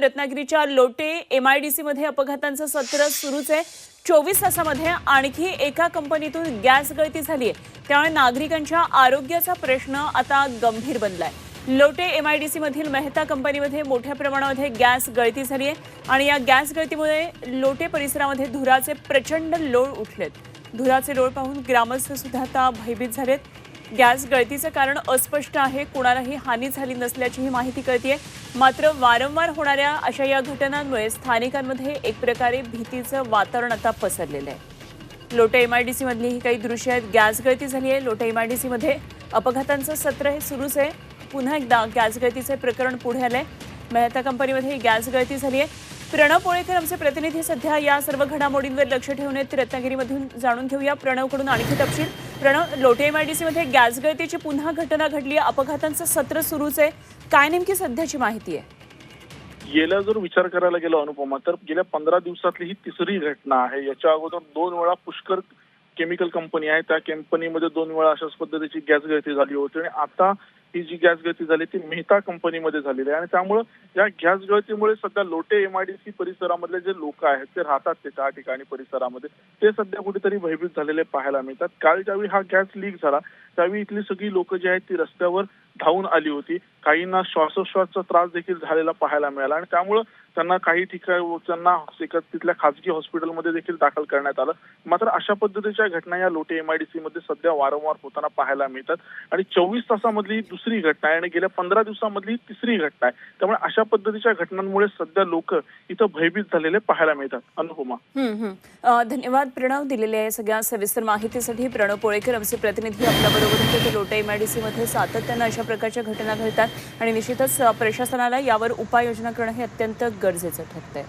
रत्नागिरीच्या Lotay M I D सीमध्ये अपघातांचं सत्र सुरूच आहे. चोवीस तासामध्ये आणखी एका कंपनीतून गॅस गळती झाली आहे. त्यामुळे नागरिकांच्या आरोग्याचा प्रश्न आता गंभीर बनलाय. लोटे एम आय डी सीमधील मेहता कंपनीमध्ये मोठ्या प्रमाणामध्ये गॅस गळती झाली आहे. आणि या गॅस गळतीमुळे लोटे परिसरामध्ये धुराचे प्रचंड लोळ उठलेत. धुराचे लोळ पाहून ग्रामस्थ सुद्धा आता भयभीत झालेत. गॅस गळतीचं कारण अस्पष्ट आहे कुणालाही हानी झाली नसल्याचीही माहिती कळतीये. मात्र वारंवार होणाऱ्या अशा या घटनांमुळे स्थानिकांमध्ये एक प्रकारे भीतीचं वातावरण आता पसरलेलं आहे. लोटे एम आय डी मधली ही काही दृश्य आहेत. गॅस गळती झाली आहे. लोटे एमआयडीसी आय डी मध्ये अपघातांचं सत्र हे सुरूच आहे. पुन्हा एकदा गॅस गळतीचे प्रकरण पुढे आलंय. मेहता कंपनीमध्ये ही गॅस गळती झाली आहे. प्रणव पोळेकर आमचे प्रतिनिधी सध्या या सर्व घडामोडींवर लक्ष ठेवून आहेत. रत्नागिरीमधून जाणून घेऊया प्रणवकडून आणखी तपशील. प्रणव लोटे एम गॅस गळतीची पुन्हा घटना घडली अपघातांचं सत्र सुरूच आहे. काय नेमकी सध्याची माहिती आहे? गेला जर विचार करायला गेलो अनुपमा तर गेल्या पंधरा दिवसातली ही तिसरी घटना आहे. याच्या अगोदर दोन वेळा पुष्कर केमिकल कंपनी आहे. त्या कंपनीमध्ये दोन वेळा अशाच पद्धतीची गॅस गळती झाली होती आणि आता ही जी गॅस गळती झाली ती मेहता कंपनीमध्ये झालेली आहे. आणि त्यामुळं या गॅस गळतीमुळे सध्या लोटे एमआयडीसी परिसरामधले जे लोक आहेत ते राहतात ते त्या ठिकाणी परिसरामध्ये. ते सध्या कुठेतरी भयभीत झालेले पाहायला मिळतात. काल ज्यावेळी हा गॅस लीक झाला त्यावेळी इथली सगळी लोक जी आहेत ती रस्त्यावर धावून आली होती. काहींना श्वासोश्वासचा त्रास देखील झालेला पाहायला मिळाला आणि त्यामुळं त्यांना काही ठिकाणी त्यांना तिथल्या खासगी हॉस्पिटलमध्ये देखील दाखल करण्यात आलं. मात्र अशा पद्धतीच्या घटना या लोटे एमआयडीसी मध्ये सध्या वारंवार होताना पाहायला मिळतात. आणि चोवीस तासामधली दुसरी घटना आहे आणि गेल्या पंधरा दिवसामधली तिसरी घटना आहे. त्यामुळे अशा पद्धतीच्या घटनांमुळे सध्या लोक इथं भयभीत झालेले पाहायला मिळतात. अनुपमा. धन्यवाद प्रणव दिलेल्या या सगळ्या सविस्तर माहितीसाठी. प्रणव पोळेकर आमचे प्रतिनिधी आपल्याबरोबर होते. ते लोटे एम आय डी मध्ये सातत्यानं अशा प्रकारच्या घटना घडतात आणि निश्चितच प्रशासनाला यावर उपाययोजना करणं हे अत्यंत गरजेचं ठरतंय.